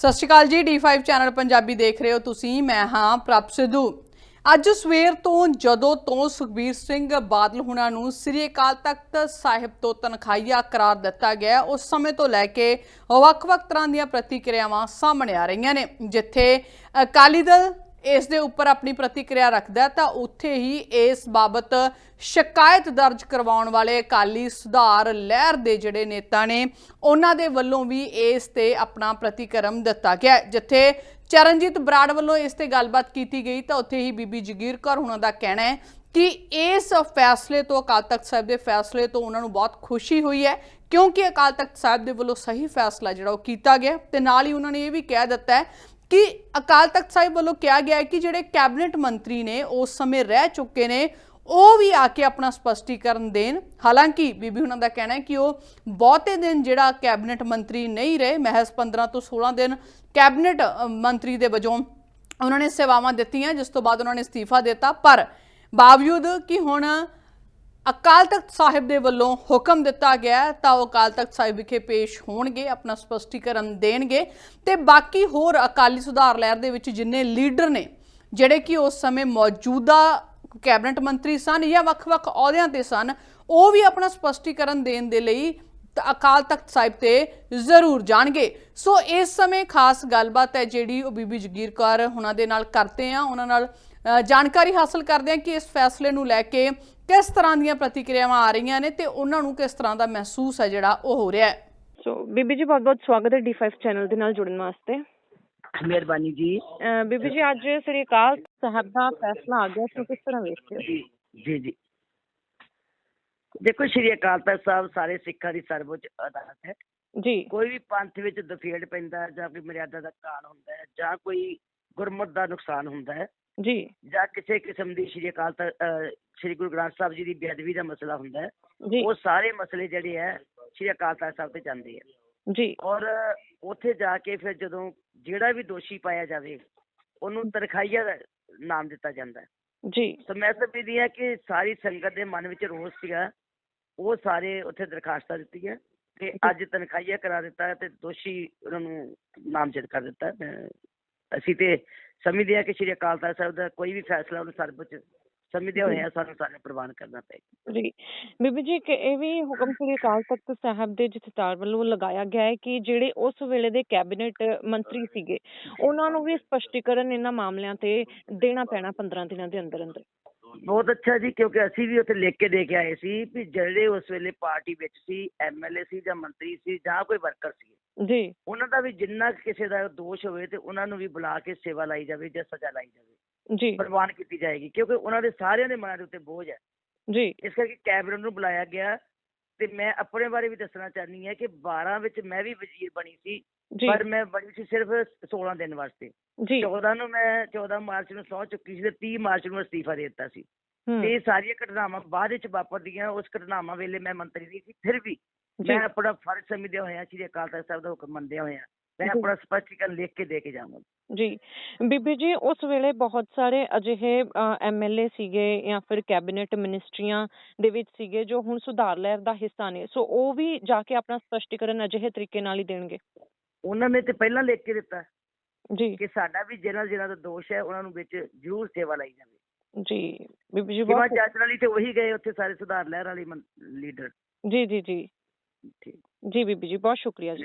ਸਤਿ ਸ਼੍ਰੀ ਅਕਾਲ ਜੀ D5 channel Punjabi ਦੇਖ ਰਹੇ ਹੋ ਤੁਸੀਂ, ਮੈਂ ਹਾਂ ਪ੍ਰਭ ਸਿੱਧੂ। ਅੱਜ ਸਵੇਰ ਤੋਂ ਜਦੋਂ ਤੋਂ ਸੁਖਬੀਰ ਸਿੰਘ ਬਾਦਲ ਹੁਣਾਂ ਨੂੰ ਸ੍ਰੀ ਅਕਾਲ ਤਖਤ ਸਾਹਿਬ ਤੋਂ ਤਨਖਾਹੀਆ ਕਰਾਰ ਦਿੱਤਾ ਗਿਆ, ਉਸ ਸਮੇਂ ਤੋਂ ਲੈ ਕੇ ਵੱਖ-ਵੱਖ ਤਰ੍ਹਾਂ ਦੀਆਂ ਪ੍ਰਤੀਕਿਰਿਆਵਾਂ ਸਾਹਮਣੇ ਆ ਰਹੀਆਂ ਨੇ, ਜਿੱਥੇ ਅਕਾਲੀ ਦਲ ਇਸ ਦੇ ਉੱਪਰ ਆਪਣੀ ਪ੍ਰਤੀਕਿਰਿਆ ਰੱਖਦਾ ਤਾਂ ਉੱਥੇ ਹੀ ਇਸ ਬਾਬਤ ਸ਼ਿਕਾਇਤ ਦਰਜ ਕਰਵਾਉਣ ਵਾਲੇ ਅਕਾਲੀ ਸੁਧਾਰ ਲਹਿਰ ਦੇ ਜਿਹੜੇ ਨੇਤਾ ਨੇ, ਉਹਨਾਂ ਦੇ ਵੱਲੋਂ ਵੀ ਇਸ ਤੇ ਆਪਣਾ ਪ੍ਰਤੀਕਰਮ ਦਿੱਤਾ ਗਿਆ ਜਿੱਥੇ ਚਰਨਜੀਤ ਬਰਾੜ ਵੱਲੋਂ ਇਸ ਤੇ ਗੱਲਬਾਤ ਕੀਤੀ ਗਈ, ਤਾਂ ਉੱਥੇ ਹੀ ਬੀਬੀ ਜਗੀਰ ਕੌਰ ਉਹਨਾਂ ਦਾ ਕਹਿਣਾ ਹੈ ਕਿ ਇਸ ਫੈਸਲੇ ਤੋਂ ਅਕਾਲ ਤਖਤ ਸਾਹਿਬ ਦੇ ਫੈਸਲੇ ਤੋਂ ਉਹਨਾਂ ਨੂੰ ਬਹੁਤ ਖੁਸ਼ੀ ਹੋਈ ਹੈ, ਕਿਉਂਕਿ ਅਕਾਲ ਤਖਤ ਸਾਹਿਬ ਦੇ ਵੱਲੋਂ ਸਹੀ ਫੈਸਲਾ ਜਿਹੜਾ ਉਹ ਕੀਤਾ ਗਿਆ ਤੇ ਨਾਲ ਹੀ ਉਹਨਾਂ ਨੇ ਇਹ ਵੀ ਕਹਿ ਦਿੱਤਾ ਹੈ ਕਿ ਅਕਾਲ ਤਖਤ ਸਾਹਿਬ ਵੱਲੋਂ ਕਿਹਾ ਗਿਆ ਹੈ ਕਿ ਜਿਹੜੇ ਕੈਬਨਿਟ ਮੰਤਰੀ ਨੇ ਉਸ ਸਮੇਂ ਰਹਿ ਚੁੱਕੇ ਨੇ, ਉਹ ਵੀ ਆ ਕੇ ਆਪਣਾ ਸਪਸ਼ਟੀਕਰਨ ਦੇਣ। ਹਾਲਾਂਕਿ ਬੀਬੀ ਉਹਨਾਂ ਦਾ ਕਹਿਣਾ ਹੈ ਕਿ ਉਹ ਬਹੁਤੇ ਦਿਨ ਜਿਹੜਾ ਕੈਬਨਿਟ ਮੰਤਰੀ ਨਹੀਂ ਰਹੇ, ਮਹਿਜ਼ 15 ਤੋਂ 16 ਦਿਨ ਕੈਬਨਿਟ ਮੰਤਰੀ ਦੇ ਵਜੋਂ ਉਹਨਾਂ ਨੇ ਸੇਵਾਵਾਂ ਦਿੱਤੀਆਂ, ਜਿਸ ਤੋਂ ਬਾਅਦ ਉਹਨਾਂ ਨੇ ਅਸਤੀਫਾ ਦਿੱਤਾ। ਪਰ ਬਾਵਜੂਦ ਕਿ ਹੁਣ ਅਕਾਲ ਤਖਤ ਸਾਹਿਬ ਦੇ ਵੱਲੋਂ ਹੁਕਮ ਦਿੱਤਾ ਗਿਆ ਤਾਂ ਉਹ ਅਕਾਲ ਤਖਤ ਸਾਹਿਬ ਵਿਖੇ ਪੇਸ਼ ਹੋਣਗੇ, ਆਪਣਾ ਸਪਸ਼ਟੀਕਰਨ ਦੇਣਗੇ ਤੇ ਬਾਕੀ ਹੋਰ ਅਕਾਲੀ ਸੁਧਾਰ ਲਹਿਰ ਦੇ ਵਿੱਚ ਜਿੰਨੇ ਲੀਡਰ ਨੇ, ਜਿਹੜੇ ਕਿ ਉਸ ਸਮੇਂ ਮੌਜੂਦਾ ਕੈਬਨਿਟ ਮੰਤਰੀ ਸਨ ਜਾਂ ਵੱਖ-ਵੱਖ ਅਹੁਦਿਆਂ ਤੇ ਸਨ, ਉਹ ਵੀ ਆਪਣਾ ਸਪਸ਼ਟੀਕਰਨ ਦੇਣ ਦੇ ਲਈ ਅਕਾਲ ਤਖਤ ਸਾਹਿਬ ਤੇ ਜ਼ਰੂਰ ਜਾਣਗੇ। ਸੋ ਇਸ ਸਮੇਂ ਖਾਸ ਗੱਲਬਾਤ ਹੈ ਜਿਹੜੀ ਉਹ ਬੀਬੀ ਜਗੀਰ ਕੌਰ ਉਹਨਾਂ ਦੇ ਨਾਲ ਕਰਦੇ ਆ ਉਹਨਾਂ ਨਾਲ ਜਾਣਕਾਰੀ ਹਾਸਲ ਕਰਦੇ ਆ ਕਿ ਇਸ ਫੈਸਲੇ ਨੂੰ ਲੈ ਕੇ ਕਿਸ ਤਰ੍ਹਾਂ ਦੀਆਂ ਪ੍ਰਤੀਕਿਰਿਆਵਾਂ ਆ ਰਹੀਆਂ ਨੇ ਤੇ ਉਹਨਾਂ ਨੂੰ ਕਿਸ ਤਰ੍ਹਾਂ ਦਾ ਮਹਿਸੂਸ ਹੈ ਜਿਹੜਾ ਉਹ ਹੋ ਰਿਹਾ ਹੈ। ਸੋ ਬੀਬੀ ਜੀ ਬਹੁਤ ਬਹੁਤ ਸਵਾਗਤ ਹੈ D5 ਚੈਨਲ ਦੇ ਨਾਲ ਜੁੜਨ ਵਾਸਤੇ। ਮਿਹਰਬਾਨੀ ਜੀ। ਬੀਬੀ ਜੀ ਅੱਜ ਸ੍ਰੀ ਅਕਾਲ ਸਾਹਿਬ ਦਾ ਫੈਸਲਾ ਆ ਗਿਆ। ਸੋ ਕਿਸ ਤਰ੍ਹਾਂ ਵੇਖਦੇ ਹੋ? ਜੀ ਜੀ। ਦੇਖੋ ਸ਼੍ਰੀ ਅਕਾਲ ਤਖਤ ਸਾਹਿਬ ਸਾਰੇ ਸਿੱਖਾਂ ਦੀ ਸਰਵਉੱਚ ਅਦਾਲਤ ਹੈ। ਜੀ। ਕੋਈ ਵੀ ਪੰਥ ਵਿੱਚ ਦਫੇੜ ਪੈਂਦਾ ਹੈ ਜਾਂ ਕੋਈ ਮਰਿਆਦਾ ਦਾ ਕਾਣ ਹੁੰਦਾ ਹੈ ਜਾਂ ਕੋਈ ਗੁਰਮਤ ਦਾ ਨੁਕਸਾਨ ਹੁੰਦਾ ਹੈ ਜੀ। ਜਾਂ ਕਿਸੇ ਕਿਸਮ ਦੀ ਸ਼੍ਰੀ ਅਕਾਲ ਤਖਤ ਸ਼੍ਰੀ ਗੁਰੂ ਗ੍ਰੰਥ ਸਾਹਿਬ ਜੀ ਦੀ ਬੇਅਦਬੀ ਦਾ ਮਸਲਾ ਹੁੰਦਾ ਹੈ ਜੀ। ਉਹ ਸਾਰੇ ਮਸਲੇ ਜਿਹੜੇ ਹੈ ਸ਼੍ਰੀ ਅਕਾਲ ਤਖਤ ਸਾਹਿਬ ਤੇ ਜਾਂਦੇ ਹੈ। ਜੀ। ਔਰ ਉੱਥੇ ਜਾ ਕੇ ਫਿਰ ਜਦੋਂ ਜਿਹੜਾ ਵੀ ਦੋਸ਼ੀ ਪਾਇਆ ਜਾਵੇ ਉਹਨੂੰ ਤਨਖਾਹੀਆ ਦਾ ਨਾਮ ਦਿੱਤਾ ਜਾਂਦਾ ਹੈ। ਜੀ। ਸੋ ਮੈਂ ਸਮਝਦੀ ਹਾਂ ਕਿ ਸਾਰੀ ਸੰਗਤ ਦੇ ਮਨ ਵਿੱਚ ਰੋਸ ਸੀਗਾ ਉਹ ਸਾਰੇ ਉੱਥੇ ਦਰਖਾਸਤਾਂ ਦਿੱਤੀਆਂ ਤੇ ਅੱਜ ਤਨਖਾਹੀਆ ਕਰਾ ਦਿੱਤਾ ਤੇ ਦੋਸ਼ੀ ਉਹਨਾਂ ਨੂੰ ਨਾਮਜ਼ਦ ਕਰ ਦਿੱਤਾ। ਅਸੀਂ ਤੇ ਸਮਝਦੇ ਕਿ ਸ਼੍ਰੀ ਅਕਾਲ ਤਖਤ ਸਾਹਿਬ ਦਾ ਕੋਈ ਵੀ ਫੈਸਲਾ ਉਹਨੂੰ ਸਰਵਉੱਚ ਸਮਝਦੇ ਹੋਏ ਆ ਸਾਨੂੰ ਸਾਰੇ ਪ੍ਰਵਾਨ ਕਰਨਾ ਪਏਗਾ। ਜੀ। ਬੀਬੀ ਜੀ ਕਿ ਇਹ ਵੀ ਹੁਕਮ ਸ੍ਰੀ ਅਕਾਲ ਤਖਤ ਸਾਹਿਬ ਦੇ ਜਥੇਦਾਰ ਵੱਲੋਂ ਲਗਾਇਆ ਗਿਆ ਹੈ ਕਿ ਜਿਹੜੇ ਉਸ ਵੇਲੇ ਦੇ ਕੈਬਨਿਟ ਮੰਤਰੀ ਸੀਗੇ ਉਹਨਾਂ ਨੂੰ ਵੀ ਸਪਸ਼ਟੀਕਰਨ ਇਹਨਾਂ ਮਾਮਲਿਆਂ ਤੇ ਦੇਣਾ ਪੈਣਾ 15 ਦਿਨਾਂ ਦੇ ਅੰਦਰ ਅੰਦਰ ਬਹੁਤ ਅੱਛਾ ਜੀ ਕਿਉਂਕਿ ਅਸੀਂ ਵੀ ਉੱਥੇ ਲਿਖ ਕੇ ਦੇ ਕੇ ਆਏ ਸੀ ਵੀ ਜਿਹੜੇ ਉਸ ਵੇਲੇ ਪਾਰਟੀ ਵਿੱਚ ਸੀ ਐਮਐਲਏ ਸੀ ਜਾਂ ਮੰਤਰੀ ਸੀ ਜਾਂ ਕੋਈ ਵਰਕਰ ਸੀ ਜੀ। ਉਹਨਾਂ ਦਾ ਵੀ ਜਿੰਨਾ ਕਿਸੇ ਦਾ ਦੋਸ਼ ਹੋਵੇ ਤੇ ਉਹਨਾਂ ਨੂੰ ਵੀ ਬੁਲਾ ਕੇ ਸੇਵਾ ਲਾਈ ਜਾਵੇ ਜਾਂ ਸਜ਼ਾ ਲਾਈ ਜਾਵੇ ਜੀ। ਪ੍ਰਵਾਨ ਕੀਤੀ ਜਾਏਗੀ ਕਿਉਂਕਿ ਉਹਨਾਂ ਦੇ ਸਾਰਿਆਂ ਦੇ ਮਨਾਂ ਦੇ ਉੱਤੇ ਬੋਝ ਹੈ। ਜੀ। ਇਸ ਕਰਕੇ ਕੈਬਨਿਟ ਨੂੰ ਬੁਲਾਇਆ ਗਿਆ ਤੇ ਮੈਂ ਆਪਣੇ ਬਾਰੇ ਵੀ ਦੱਸਣਾ ਚਾਹਨੀ ਹਾਂ ਕਿ 12 ਵਿੱਚ ਮੈਂ ਵੀ ਵਜ਼ੀਰ ਬਣੀ ਸੀ ਪਰ ਮੈਂ ਬਣੀ ਸੀ ਸਿਰਫ 16 ਦਿਨ ਵਾਸਤੇ। ਜੀ। 14 ਨੂੰ ਮੈਂ 14 ਮਾਰਚ ਨੂੰ ਸਹੁੰ ਚੁੱਕੀ ਸੀ ਤੇ 30 ਮਾਰਚ ਨੂੰ ਅਸਤੀਫਾ ਦੇ ਦਿੱਤਾ ਸੀ। ਤੇ ਇਹ ਸਾਰੀਆਂ ਘਟਨਾਵਾਂ ਬਾਅਦ ਵਿੱਚ ਵਾਪਰਦੀਆਂ ਉਸ ਘਟਨਾਵਾਂ ਵੇਲੇ ਮੈਂ ਮੰਤਰੀ ਨਹੀਂ ਸੀ ਫਿਰ ਵੀ ਮੈਂ ਆਪਣਾ ਫਰਜ਼ ਸਮਝਦੇ ਹੋਇਆ ਸ਼੍ਰੀ ਅਕਾਲ ਤਖਤ ਸਾਹਿਬ ਦਾ ਹੁਕਮ ਮੰਨਦੇ ਹੋਇਆ ਮੈਂ। ਆਪਣਾ ਸਪਸ਼ਟੀਕਰਨ ਲਿਖ ਕੇ ਦੇ ਕੇ ਜਾਵਾਂਗਾ। ਜੀ। ਬੀਬੀ ਜੀ ਉਸ ਵੇਲੇ ਬਹੁਤ ਸਾਰੇ ਅਜਿਹੇ ਐਮਐਲਏ ਸੀਗੇ ਜਾਂ ਫਿਰ ਕੈਬਨਿਟ ਮਿਨਿਸਟਰੀਆਂ ਦੇ ਵਿੱਚ ਸੀਗੇ ਜੋ ਹੁਣ ਸੁਧਾਰ ਲਹਿਰ ਦਾ ਹਿੱਸਾ ਨੇ। ਸੋ ਉਹ ਵੀ ਜਾ ਕੇ ਆਪਣਾ ਸਪਸ਼ਟੀਕਰਨ ਅਜਿਹੇ ਤਰੀਕੇ ਨਾਲ ਹੀ ਦੇਣਗੇ। ਉਹਨਾਂ ਨੇ ਤੇ ਪਹਿਲਾਂ ਲਿਖ ਕੇ ਦਿੱਤਾ ਜੀ। ਕਿ ਸਾਡਾ ਵੀ ਜਿਹਨਾਂ ਜਿਹਨਾਂ ਦਾ ਦੋਸ਼ ਹੈ ਉਹਨਾਂ ਨੂੰ ਵਿੱਚ ਜ਼ਰੂਰ ਸੇਵਾ ਲਈ ਜਾਵੇ। ਜੀ। ਬੀਬੀ ਜੀ ਬਹੁਤ ਚਾਚਣ ਵਾਲੀ ਤੇ ਉਹੀ ਗਏ ਉੱਥੇ ਸਾਰੇ ਸੁਧਾਰ ਲਹਿਰ ਵਾਲੇ ਲੀਡਰ। ਜੀ ਜੀ ਜੀ। ਠੀਕ। ਜੀ ਬੀਬੀ ਜੀ ਬਹੁਤ ਸ਼ੁਕਰੀਆ ਜੀ।